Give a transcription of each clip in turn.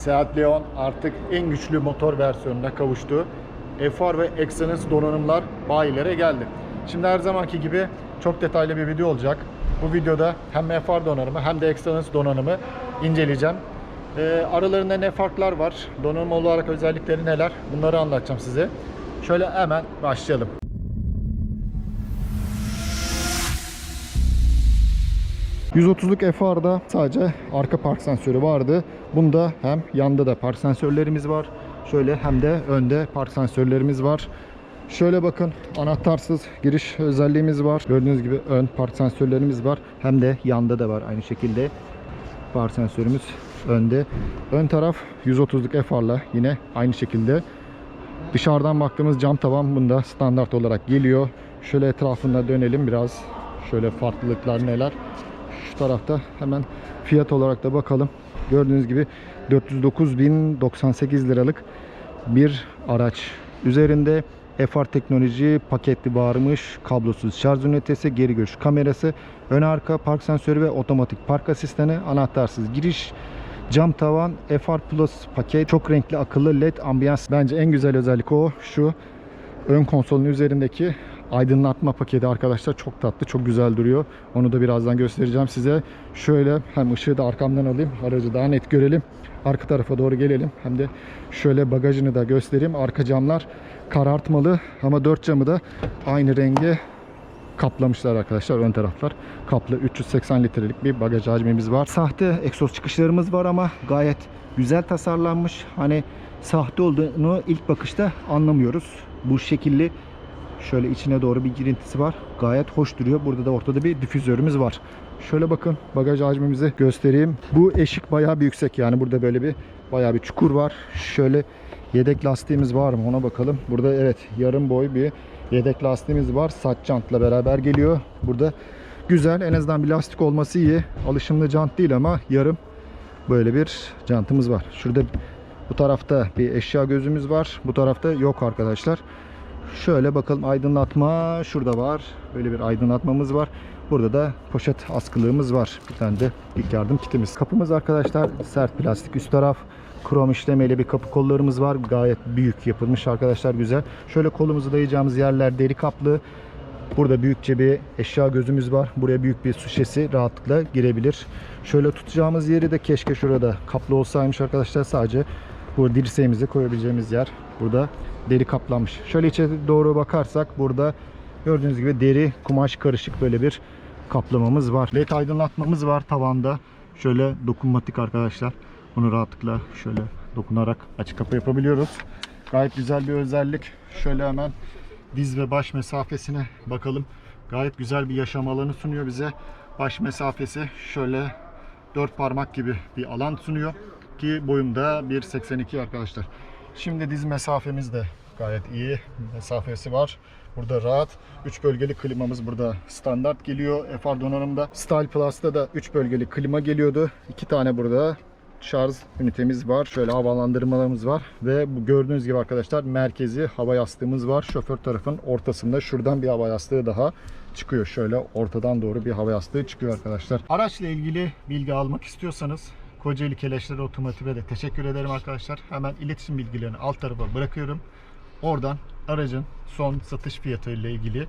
Seat Leon artık en güçlü motor versiyonuna kavuştu. FR ve Exynos donanımlar bayilere geldi. Şimdi her zamanki gibi çok detaylı bir video olacak. Bu videoda hem FR donanımı hem de Exynos donanımı inceleyeceğim. Ee, aralarında ne farklar var? Donanım olarak özellikleri neler? Bunları anlatacağım size. Şöyle hemen başlayalım. ...130'luk FR'da sadece arka park sensörü vardı. Bunda hem yanda da park sensörlerimiz var. Şöyle hem de önde park sensörlerimiz var. Şöyle bakın anahtarsız giriş özelliğimiz var. Gördüğünüz gibi ön park sensörlerimiz var. Hem de yanda da var aynı şekilde. Park sensörümüz önde. Ön taraf 130'luk FR'la yine aynı şekilde. Dışarıdan baktığımız cam tavan bunda standart olarak geliyor. Şöyle etrafında dönelim biraz. Şöyle farklılıklar neler. Tarafta hemen fiyat olarak da bakalım. Gördüğünüz gibi 409.098 liralık bir araç. Üzerinde FR teknoloji paketli varmış, kablosuz şarj ünitesi, geri görüş kamerası, ön arka park sensörü ve otomatik park asistanı, anahtarsız giriş, cam tavan, FR Plus paket, çok renkli akıllı led ambiyans. Bence en güzel özellik o şu ön konsolun üzerindeki aydınlatma paketi arkadaşlar çok tatlı, çok güzel duruyor. Onu da birazdan göstereceğim size. Şöyle hem ışığı da arkamdan alayım, aracı daha net görelim. Arka tarafa doğru gelelim. Hem de şöyle bagajını da göstereyim. Arka camlar karartmalı ama dört camı da aynı renge kaplamışlar arkadaşlar ön taraflar. Kaplı 380 litrelik bir bagaj hacmimiz var. Sahte egzoz çıkışlarımız var ama gayet güzel tasarlanmış. Hani sahte olduğunu ilk bakışta anlamıyoruz. Bu şekilli şöyle içine doğru bir girintisi var. Gayet hoş duruyor. Burada da ortada bir difüzörümüz var. Şöyle bakın bagaj hacmimizi göstereyim. Bu eşik bayağı bir yüksek yani burada böyle bir bayağı bir çukur var. Şöyle yedek lastiğimiz var mı ona bakalım. Burada evet yarım boy bir yedek lastiğimiz var. Saç jantla beraber geliyor. Burada güzel en azından bir lastik olması iyi. Alışımlı jant değil ama yarım böyle bir jantımız var. Şurada bu tarafta bir eşya gözümüz var. Bu tarafta yok arkadaşlar. Şöyle bakalım aydınlatma şurada var. Böyle bir aydınlatmamız var. Burada da poşet askılığımız var. Bir tane de ilk yardım kitimiz. Kapımız arkadaşlar sert plastik üst taraf. Krom işlemeli bir kapı kollarımız var. Gayet büyük yapılmış arkadaşlar güzel. Şöyle kolumuzu dayayacağımız yerler deri kaplı. Burada büyükçe bir eşya gözümüz var. Buraya büyük bir su şişesi rahatlıkla girebilir. Şöyle tutacağımız yeri de keşke şurada kaplı olsaymış arkadaşlar. Sadece bu dirseğimizi koyabileceğimiz yer burada deri kaplanmış. Şöyle içe doğru bakarsak burada gördüğünüz gibi deri kumaş karışık böyle bir kaplamamız var. LED aydınlatmamız var tavanda. Şöyle dokunmatik arkadaşlar. Bunu rahatlıkla şöyle dokunarak açık kapı yapabiliyoruz. Gayet güzel bir özellik. Şöyle hemen diz ve baş mesafesine bakalım. Gayet güzel bir yaşam alanı sunuyor bize. Baş mesafesi şöyle dört parmak gibi bir alan sunuyor ki boyumda 1.82 arkadaşlar. Şimdi diz mesafemiz de gayet iyi mesafesi var. Burada rahat. 3 bölgeli klimamız burada standart geliyor. FR donanımda. Style Plus'ta da 3 bölgeli klima geliyordu. 2 tane burada şarj ünitemiz var. Şöyle havalandırmalarımız var. Ve bu gördüğünüz gibi arkadaşlar merkezi hava yastığımız var. Şoför tarafın ortasında şuradan bir hava yastığı daha çıkıyor. Şöyle ortadan doğru bir hava yastığı çıkıyor arkadaşlar. Araçla ilgili bilgi almak istiyorsanız Kocaeli Keleşler Otomotiv'e de teşekkür ederim arkadaşlar. Hemen iletişim bilgilerini alt tarafa bırakıyorum. Oradan aracın son satış fiyatı ile ilgili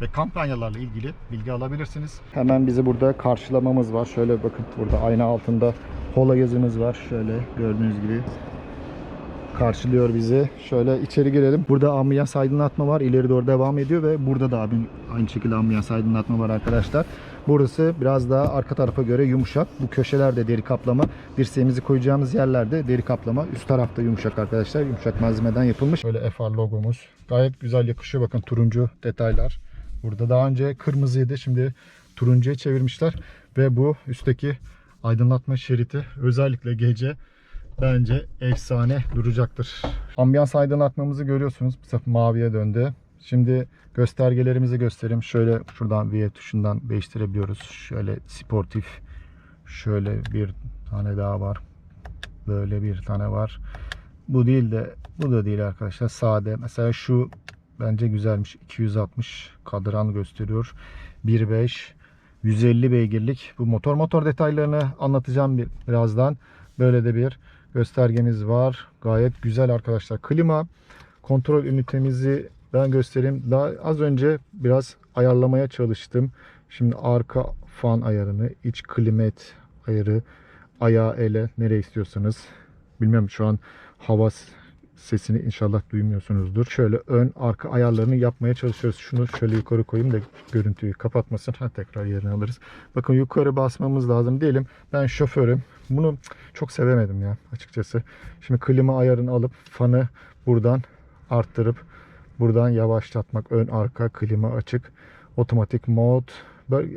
ve kampanyalarla ilgili bilgi alabilirsiniz. Hemen bizi burada karşılamamız var. Şöyle bakın burada ayna altında Hola yazımız var. Şöyle gördüğünüz gibi karşılıyor bizi. Şöyle içeri girelim. Burada ambiyans aydınlatma var. İleri doğru devam ediyor ve burada da abi aynı şekilde ambiyans aydınlatma var arkadaşlar. Burası biraz daha arka tarafa göre yumuşak. Bu köşelerde deri kaplama. Dirseğimizi koyacağımız yerlerde deri kaplama. Üst tarafta yumuşak arkadaşlar. Yumuşak malzemeden yapılmış. Böyle FR logomuz. Gayet güzel yakışıyor. Bakın turuncu detaylar. Burada daha önce kırmızıydı. Şimdi turuncuya çevirmişler. Ve bu üstteki aydınlatma şeridi özellikle gece bence efsane duracaktır. Ambiyans aydınlatmamızı görüyorsunuz. Bu sefer maviye döndü. Şimdi göstergelerimizi göstereyim. Şöyle şuradan V tuşundan değiştirebiliyoruz. Şöyle sportif. Şöyle bir tane daha var. Böyle bir tane var. Bu değil de bu da değil arkadaşlar. Sade. Mesela şu bence güzelmiş. 260 kadran gösteriyor. 1.5 150 beygirlik bu motor. Motor detaylarını anlatacağım bir, birazdan. Böyle de bir göstergemiz var. Gayet güzel arkadaşlar. Klima kontrol ünitemizi ben göstereyim. Daha az önce biraz ayarlamaya çalıştım. Şimdi arka fan ayarını, iç klimet ayarı, ayağı ele nereye istiyorsanız. Bilmiyorum şu an hava sesini inşallah duymuyorsunuzdur. Şöyle ön arka ayarlarını yapmaya çalışıyoruz. Şunu şöyle yukarı koyayım da görüntüyü kapatmasın. Ha tekrar yerine alırız. Bakın yukarı basmamız lazım diyelim. Ben şoförüm. Bunu çok sevemedim ya açıkçası. Şimdi klima ayarını alıp fanı buradan arttırıp buradan yavaşlatmak. Ön arka klima açık. Otomatik mod.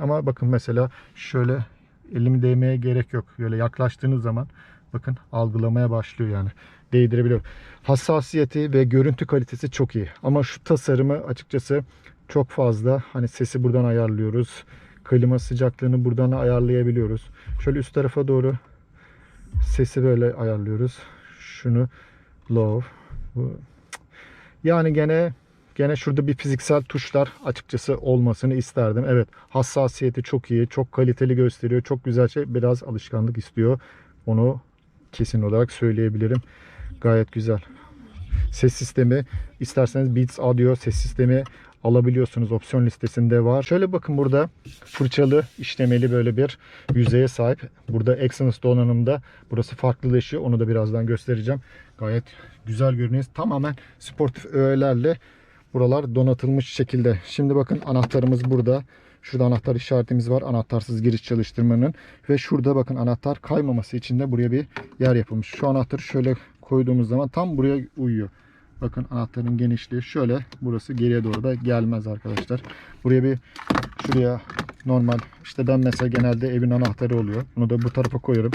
Ama bakın mesela şöyle elimi değmeye gerek yok. Böyle yaklaştığınız zaman bakın algılamaya başlıyor yani. Değdirebiliyor. Hassasiyeti ve görüntü kalitesi çok iyi. Ama şu tasarımı açıkçası çok fazla. Hani sesi buradan ayarlıyoruz. Klima sıcaklığını buradan ayarlayabiliyoruz. Şöyle üst tarafa doğru sesi böyle ayarlıyoruz. Şunu low. Yani gene gene şurada bir fiziksel tuşlar açıkçası olmasını isterdim. Evet hassasiyeti çok iyi. Çok kaliteli gösteriyor. Çok güzel şey. Biraz alışkanlık istiyor. Onu kesin olarak söyleyebilirim. Gayet güzel. Ses sistemi isterseniz Beats Audio ses sistemi alabiliyorsunuz. Opsiyon listesinde var. Şöyle bakın burada fırçalı işlemeli böyle bir yüzeye sahip. Burada Exynos donanımda burası farklılaşıyor. Onu da birazdan göstereceğim. Gayet güzel görünüyor. Tamamen sportif öğelerle buralar donatılmış şekilde. Şimdi bakın anahtarımız burada. Şurada anahtar işaretimiz var. Anahtarsız giriş çalıştırmanın. Ve şurada bakın anahtar kaymaması için de buraya bir yer yapılmış. Şu anahtarı şöyle koyduğumuz zaman tam buraya uyuyor. Bakın anahtarın genişliği şöyle. Burası geriye doğru da gelmez arkadaşlar. Buraya bir şuraya normal işte ben mesela genelde evin anahtarı oluyor. Bunu da bu tarafa koyarım.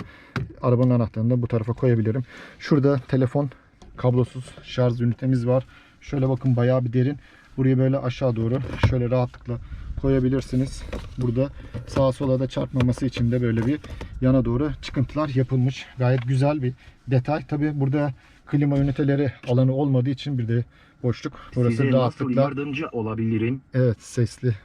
Arabanın anahtarını da bu tarafa koyabilirim. Şurada telefon kablosuz şarj ünitemiz var. Şöyle bakın bayağı bir derin. Burayı böyle aşağı doğru şöyle rahatlıkla koyabilirsiniz. Burada sağa sola da çarpmaması için de böyle bir yana doğru çıkıntılar yapılmış. Gayet güzel bir detay. Tabi burada klima üniteleri alanı olmadığı için bir de boşluk. Burası Size rahatlıkla yardımcı olabilirim? Evet sesli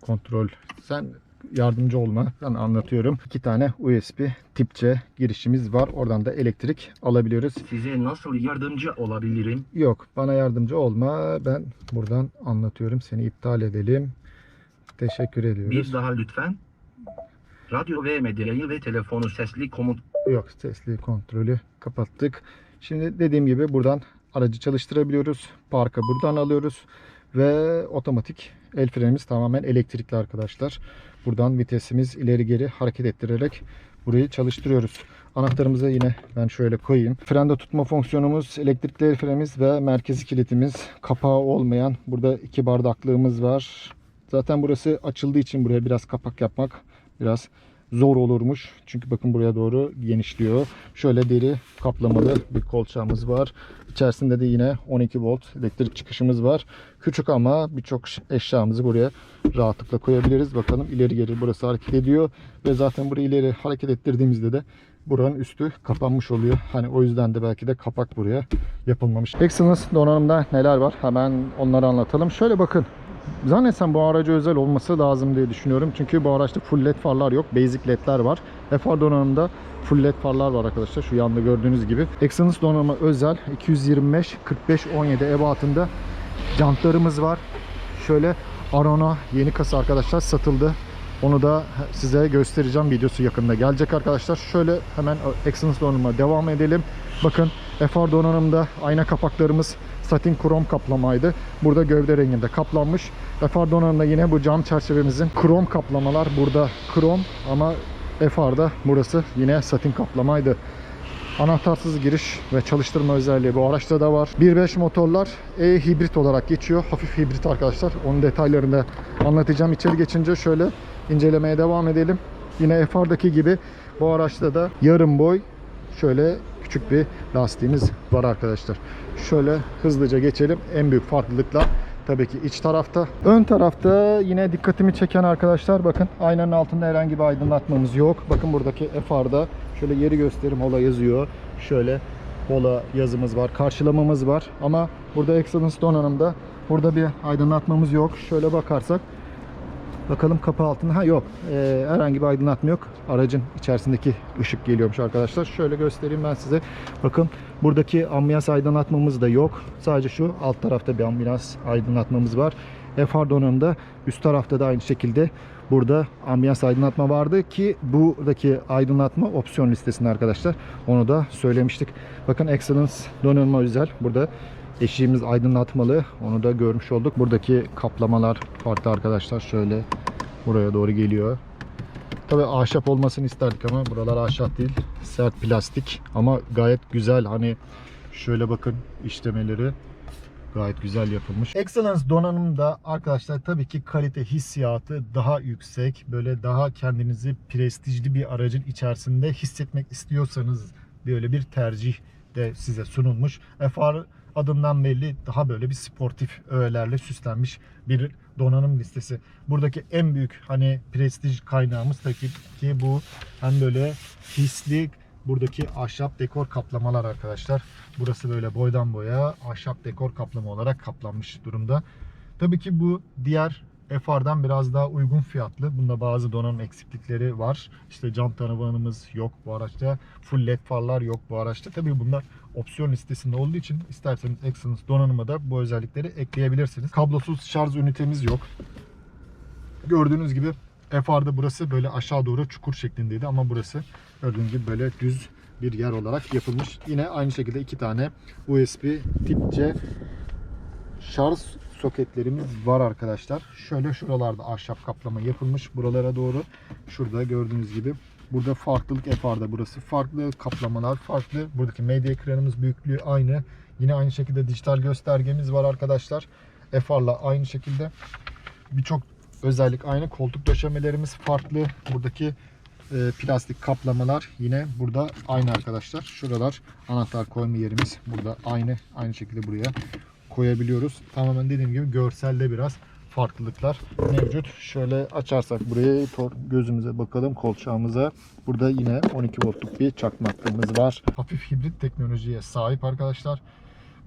kontrol. Sen yardımcı olma. Ben anlatıyorum. İki tane USB tip C girişimiz var. Oradan da elektrik alabiliyoruz. Size nasıl yardımcı olabilirim? Yok bana yardımcı olma. Ben buradan anlatıyorum. Seni iptal edelim. Teşekkür ediyoruz. Bir daha lütfen. Radyo ve medyayı ve telefonu sesli komut Yok sesli kontrolü kapattık. Şimdi dediğim gibi buradan aracı çalıştırabiliyoruz. Parka buradan alıyoruz. Ve otomatik el frenimiz tamamen elektrikli arkadaşlar. Buradan vitesimiz ileri geri hareket ettirerek burayı çalıştırıyoruz. Anahtarımızı yine ben şöyle koyayım. Frende tutma fonksiyonumuz, elektrikli el frenimiz ve merkezi kilitimiz. Kapağı olmayan burada iki bardaklığımız var. Zaten burası açıldığı için buraya biraz kapak yapmak biraz zor olurmuş. Çünkü bakın buraya doğru genişliyor. Şöyle deri kaplamalı bir kolçağımız var. İçerisinde de yine 12 volt elektrik çıkışımız var. Küçük ama birçok eşyamızı buraya rahatlıkla koyabiliriz. Bakalım ileri geri burası hareket ediyor. Ve zaten burayı ileri hareket ettirdiğimizde de buranın üstü kapanmış oluyor. Hani o yüzden de belki de kapak buraya yapılmamış. Exynos donanımda neler var? Hemen onları anlatalım. Şöyle bakın. Zannetsem bu araca özel olması lazım diye düşünüyorum. Çünkü bu araçta full led farlar yok. Basic ledler var. FR donanımda full led farlar var arkadaşlar. Şu yanda gördüğünüz gibi. Exynos donanıma özel 225 45 17 ebatında jantlarımız var. Şöyle Arona yeni kasa arkadaşlar satıldı. Onu da size göstereceğim. Videosu yakında gelecek arkadaşlar. Şöyle hemen Exynos donanıma devam edelim. Bakın FR donanımda ayna kapaklarımız satin krom kaplamaydı. Burada gövde renginde kaplanmış. FR donanımda yine bu cam çerçevemizin krom kaplamalar. Burada krom ama FR'da burası yine satin kaplamaydı. Anahtarsız giriş ve çalıştırma özelliği bu araçta da var. 1.5 motorlar e-hibrit olarak geçiyor. Hafif hibrit arkadaşlar. Onun detaylarını da anlatacağım. İçeri geçince şöyle incelemeye devam edelim. Yine FR'daki gibi bu araçta da yarım boy şöyle küçük bir lastiğimiz var arkadaşlar. Şöyle hızlıca geçelim. En büyük farklılıklar tabii ki iç tarafta. Ön tarafta yine dikkatimi çeken arkadaşlar bakın aynanın altında herhangi bir aydınlatmamız yok. Bakın buradaki FR'da şöyle yeri gösterim Hola yazıyor. Şöyle Hola yazımız var. Karşılamamız var. Ama burada Exynos donanımda burada bir aydınlatmamız yok. Şöyle bakarsak Bakalım kapı altında. Ha yok. Ee, herhangi bir aydınlatma yok. Aracın içerisindeki ışık geliyormuş arkadaşlar. Şöyle göstereyim ben size. Bakın buradaki ambiyans aydınlatmamız da yok. Sadece şu alt tarafta bir ambiyans aydınlatmamız var. FR donanımda üst tarafta da aynı şekilde burada ambiyans aydınlatma vardı ki buradaki aydınlatma opsiyon listesinde arkadaşlar. Onu da söylemiştik. Bakın Excellence donanıma özel. Burada eşiğimiz aydınlatmalı. Onu da görmüş olduk. Buradaki kaplamalar farklı arkadaşlar. Şöyle buraya doğru geliyor. Tabi ahşap olmasını isterdik ama buralar ahşap değil. Sert plastik ama gayet güzel. Hani şöyle bakın işlemeleri gayet güzel yapılmış. Excellence donanımda arkadaşlar tabii ki kalite hissiyatı daha yüksek. Böyle daha kendinizi prestijli bir aracın içerisinde hissetmek istiyorsanız böyle bir tercih de size sunulmuş. FR adından belli daha böyle bir sportif öğelerle süslenmiş bir donanım listesi. Buradaki en büyük hani prestij kaynağımız tabii ki bu hem böyle hisli buradaki ahşap dekor kaplamalar arkadaşlar. Burası böyle boydan boya ahşap dekor kaplama olarak kaplanmış durumda. Tabii ki bu diğer FR'dan biraz daha uygun fiyatlı. Bunda bazı donanım eksiklikleri var. İşte cam tavanımız yok bu araçta. Full led farlar yok bu araçta. Tabii bunlar opsiyon listesinde olduğu için isterseniz Excellence donanıma da bu özellikleri ekleyebilirsiniz. Kablosuz şarj ünitemiz yok. Gördüğünüz gibi FR'da burası böyle aşağı doğru çukur şeklindeydi ama burası gördüğünüz gibi böyle düz bir yer olarak yapılmış. Yine aynı şekilde iki tane USB tip C şarj soketlerimiz var arkadaşlar. Şöyle şuralarda ahşap kaplama yapılmış buralara doğru. Şurada gördüğünüz gibi. Burada farklılık FR'da burası farklı kaplamalar farklı. Buradaki medya ekranımız büyüklüğü aynı. Yine aynı şekilde dijital göstergemiz var arkadaşlar. FR'la aynı şekilde. Birçok özellik aynı. Koltuk döşemelerimiz farklı. Buradaki e, plastik kaplamalar yine burada aynı arkadaşlar. Şuralar anahtar koyma yerimiz. Burada aynı. Aynı şekilde buraya koyabiliyoruz. Tamamen dediğim gibi görselde biraz farklılıklar mevcut. Şöyle açarsak burayı gözümüze bakalım kolçağımıza. Burada yine 12 voltluk bir çakma hattımız var. Hafif hibrit teknolojiye sahip arkadaşlar.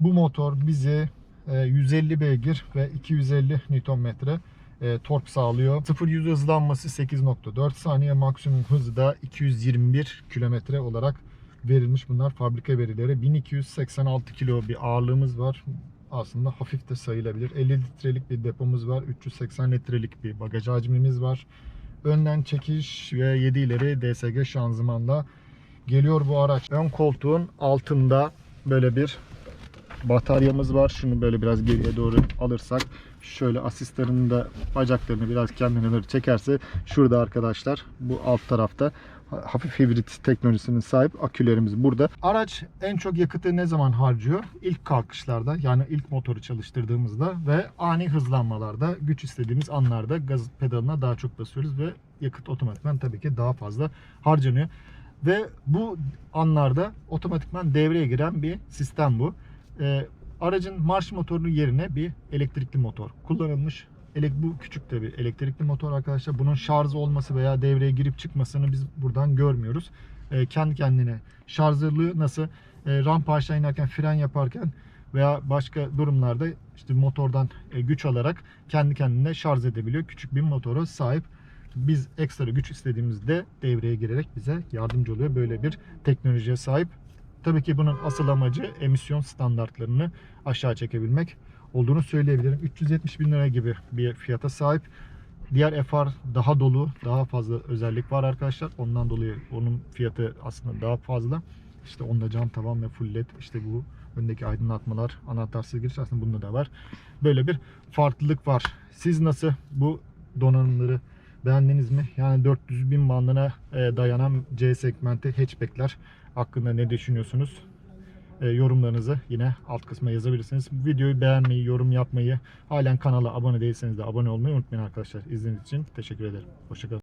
Bu motor bize e, 150 beygir ve 250 Nm e, tork sağlıyor. 0-100 hızlanması 8.4 saniye. Maksimum hızı da 221 km olarak verilmiş. Bunlar fabrika verileri. 1286 kilo bir ağırlığımız var. Aslında hafif de sayılabilir. 50 litrelik bir depomuz var. 380 litrelik bir bagaj hacmimiz var. Önden çekiş ve 7 ileri DSG şanzımanla geliyor bu araç. Ön koltuğun altında böyle bir bataryamız var. Şunu böyle biraz geriye doğru alırsak şöyle asistanın da bacaklarını biraz kendine doğru çekerse şurada arkadaşlar bu alt tarafta hafif hibrit teknolojisinin sahip akülerimiz burada. Araç en çok yakıtı ne zaman harcıyor? İlk kalkışlarda yani ilk motoru çalıştırdığımızda ve ani hızlanmalarda güç istediğimiz anlarda gaz pedalına daha çok basıyoruz ve yakıt otomatikman tabii ki daha fazla harcanıyor. Ve bu anlarda otomatikman devreye giren bir sistem bu. Ee, aracın marş motorunun yerine bir elektrikli motor kullanılmış. Elek, bu küçük bir elektrikli motor arkadaşlar. Bunun şarj olması veya devreye girip çıkmasını biz buradan görmüyoruz. Ee, kendi kendine şarjlılığı nasıl? Ee, rampa aşağı inerken fren yaparken veya başka durumlarda işte motordan e, güç alarak kendi kendine şarj edebiliyor. Küçük bir motora sahip. Biz ekstra güç istediğimizde devreye girerek bize yardımcı oluyor. Böyle bir teknolojiye sahip. Tabii ki bunun asıl amacı emisyon standartlarını aşağı çekebilmek olduğunu söyleyebilirim. 370 bin lira gibi bir fiyata sahip. Diğer FR daha dolu, daha fazla özellik var arkadaşlar. Ondan dolayı onun fiyatı aslında daha fazla. İşte onda cam tavan ve full led. İşte bu öndeki aydınlatmalar, anahtarsız giriş aslında bunda da var. Böyle bir farklılık var. Siz nasıl bu donanımları beğendiniz mi? Yani 400 bin bandına e, dayanan C segmenti hatchbackler hakkında ne düşünüyorsunuz? E, yorumlarınızı yine alt kısma yazabilirsiniz. Videoyu beğenmeyi, yorum yapmayı, halen kanala abone değilseniz de abone olmayı unutmayın arkadaşlar. İzlediğiniz için teşekkür ederim. Hoşçakalın.